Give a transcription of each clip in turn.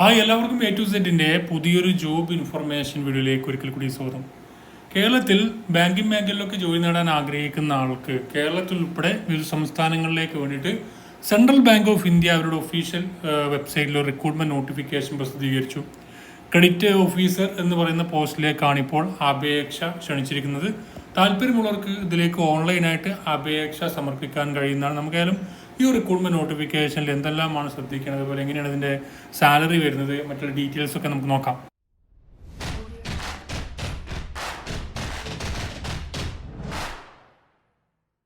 Hi എല്ലാവർക്കും A to സെറ്റിന്റെ പുതിയൊരു ജോബ് ഇൻഫർമേഷൻ വീഡിയോയിലേക്ക് ഒരിക്കൽ കൂടി സ്വാഗതം. കേരളത്തിൽ ബാങ്കിംഗ് മേഖലയിലൊക്കെ ജോലി നേടാൻ ആഗ്രഹിക്കുന്ന ആൾക്ക് കേരളത്തിൽ ഉൾപ്പെടെ വിവിധ സംസ്ഥാനങ്ങളിലേക്ക് വേണ്ടിയിട്ട് സെൻട്രൽ ബാങ്ക് ഓഫ് ഇന്ത്യ അവരുടെ ഒഫീഷ്യൽ വെബ്സൈറ്റിൽ ഒരു റിക്രൂട്ട്മെന്റ് നോട്ടിഫിക്കേഷൻ പ്രസിദ്ധീകരിച്ചു. ക്രെഡിറ്റ് ഓഫീസർ എന്ന് പറയുന്ന പോസ്റ്റിലേക്കാണ് ഇപ്പോൾ അപേക്ഷ ക്ഷണിച്ചിരിക്കുന്നത്. താല്പര്യമുള്ളവർക്ക് ഇതിലേക്ക് ഓൺലൈനായിട്ട് അപേക്ഷ സമർപ്പിക്കാൻ കഴിയുന്നതാണ്. നമുക്കായാലും ഈ റിക്രൂട്ട്മെന്റ് നോട്ടിഫിക്കേഷനിൽ എന്തെല്ലാമാണ് ശ്രദ്ധിക്കേണ്ടത്? അതുപോലെ എങ്ങനെയാണ് ഇതിന്റെ സാലറി വരുന്നത്? മറ്റുള്ള ഡീറ്റെയിൽസ് ഒക്കെ നമുക്ക് നോക്കാം.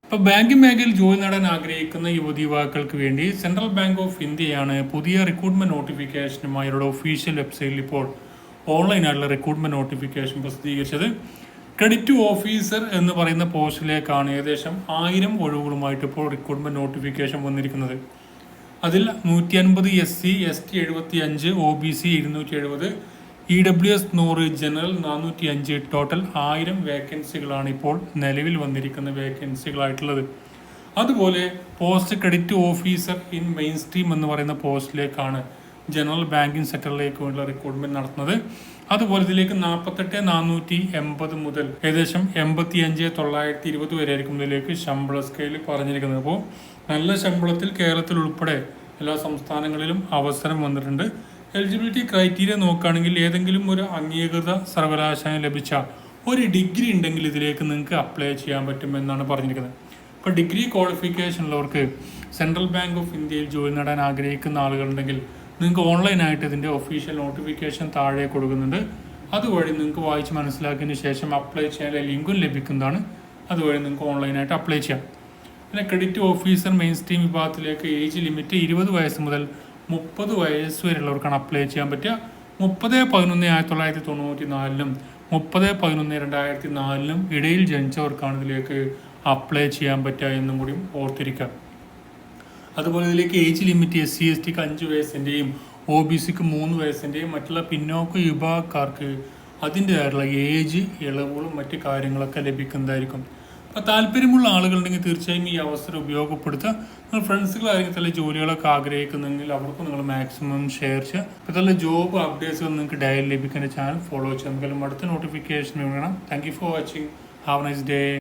ഇപ്പോൾ ബാങ്കിംഗ് മേഖലയിൽ ജോലി നേടാൻ ആഗ്രഹിക്കുന്ന യുവതി യുവാക്കൾക്ക് വേണ്ടി സെൻട്രൽ ബാങ്ക് ഓഫ് ഇന്ത്യയാണ് പുതിയ റിക്രൂട്ട്മെന്റ് നോട്ടിഫിക്കേഷനുമായി അവരുടെ ഒഫീഷ്യൽ വെബ്സൈറ്റിൽ ഇപ്പോൾ ഓൺലൈനായിട്ടുള്ള റിക്രൂട്ട്മെന്റ് നോട്ടിഫിക്കേഷൻ പ്രസിദ്ധീകരിച്ചത്. ക്രെഡിറ്റ് ഓഫീസർ എന്ന് പറയുന്ന പോസ്റ്റിലേക്കാണ് ഏകദേശം ആയിരം ഒഴിവുകളുമായിട്ട് ഇപ്പോൾ റിക്രൂട്ട്മെന്റ് നോട്ടിഫിക്കേഷൻ വന്നിരിക്കുന്നത്. അതിൽ നൂറ്റി അൻപത് എസ് സി എസ് ടി എഴുപത്തി അഞ്ച് ഒ ബി സി ഇരുന്നൂറ്റി എഴുപത് ഇ ഡബ്ല്യു എസ് നൂറ് ജനറൽ നാനൂറ്റി അഞ്ച് ടോട്ടൽ ആയിരം വേക്കൻസികളാണ് ഇപ്പോൾ നിലവിൽ വന്നിരിക്കുന്ന വേക്കൻസികളായിട്ടുള്ളത് അതുപോലെ post credit officer in mainstream എന്ന് പറയുന്ന പോസ്റ്റിലേക്കാണ് ജനറൽ ബാങ്കിങ് സെക്ടറിലേക്ക് വേണ്ടിയുള്ള റിക്രൂട്ട്മെന്റ് നടത്തുന്നത്. അതുപോലെ ഇതിലേക്ക് നാൽപ്പത്തെട്ട് നാനൂറ്റി എൺപത് മുതൽ ഏകദേശം എൺപത്തി അഞ്ച് തൊള്ളായിരത്തി ഇരുപത് വരെ ആയിരിക്കും ഇതിലേക്ക് ശമ്പള സ്കെയിൽ പറഞ്ഞിരിക്കുന്നത്. അപ്പോൾ നല്ല ശമ്പളത്തിൽ കേരളത്തിൽ ഉൾപ്പെടെ എല്ലാ സംസ്ഥാനങ്ങളിലും അവസരം വന്നിട്ടുണ്ട്. എലിജിബിലിറ്റി ക്രൈറ്റീരിയ നോക്കുകയാണെങ്കിൽ ഏതെങ്കിലും ഒരു അംഗീകൃത സർവകലാശാല ലഭിച്ച ഒരു ഡിഗ്രി ഉണ്ടെങ്കിൽ ഇതിലേക്ക് നിങ്ങൾക്ക് അപ്ലൈ ചെയ്യാൻ പറ്റുമെന്നാണ് പറഞ്ഞിരിക്കുന്നത്. ഇപ്പോൾ ഡിഗ്രി ക്വാളിഫിക്കേഷൻ ഉള്ളവർക്ക് സെൻട്രൽ ബാങ്ക് ഓഫ് ഇന്ത്യയിൽ ജോലി നേടാൻ ആഗ്രഹിക്കുന്ന ആളുകളുണ്ടെങ്കിൽ നിങ്ങൾക്ക് ഓൺലൈനായിട്ട് ഇതിന്റെ ഒഫീഷ്യൽ നോട്ടിഫിക്കേഷൻ താഴെ കൊടുക്കുന്നുണ്ട്. അതുവഴി നിങ്ങൾക്ക് വായിച്ച് മനസ്സിലാക്കിയതിന് ശേഷം അപ്ലൈ ചെയ്യാൻ ലിങ്കും ലഭിക്കുന്നതാണ്. അതുവഴി നിങ്ങൾക്ക് ഓൺലൈനായിട്ട് അപ്ലൈ ചെയ്യാം. പിന്നെ ക്രെഡിറ്റ് ഓഫീസർ മെയിൻ സ്ട്രീം വിഭാഗത്തിലേക്ക് ഏജ് ലിമിറ്റ് ഇരുപത് വയസ്സ് മുതൽ മുപ്പത് വയസ്സ് വരെയുള്ളവർക്കാണ് അപ്ലൈ ചെയ്യാൻ പറ്റുക. മുപ്പത് പതിനൊന്ന് ആയിരത്തി തൊള്ളായിരത്തി തൊണ്ണൂറ്റി നാലിലും മുപ്പത് പതിനൊന്ന് രണ്ടായിരത്തി നാലിലും ഇടയിൽ ജനിച്ചവർക്കാണ് ഇതിലേക്ക് അപ്ലൈ ചെയ്യാൻ പറ്റുക എന്നും കൂടി ഓർത്തിരിക്കുക. അതുപോലെ ഇതിലേക്ക് age limit S C S tick അഞ്ച് വയസ്സിന്റെയും ഒ ബി സിക്ക് മൂന്ന് വയസ്സിന്റെയും മറ്റുള്ള പിന്നോക്ക വിഭാഗക്കാർക്ക് അതിന്റേതായിട്ടുള്ള ഏജ് ഇളവുകളും മറ്റു കാര്യങ്ങളൊക്കെ ലഭിക്കുന്നതായിരിക്കും. അപ്പോൾ താല്പര്യമുള്ള ആളുകളുണ്ടെങ്കിൽ തീർച്ചയായും ഈ അവസരം ഉപയോഗപ്പെടുത്തുക. നിങ്ങൾ ഫ്രണ്ട്സുകളായിരിക്കും ചില ജോലികളൊക്കെ ആഗ്രഹിക്കുന്നെങ്കിൽ അവർക്ക് നിങ്ങൾ മാക്സിമം ഷെയർ ചെയ്യുക. അപ്പോൾ ചില ജോബ് അപ്ഡേറ്റ്സുകൾ നിങ്ങൾക്ക് ഡയറി ലഭിക്കുന്ന ചാനൽ ഫോളോ ചെയ്യാം എന്തെങ്കിലും അടുത്ത നോട്ടിഫിക്കേഷൻ വേണം. Thank you for watching have nice day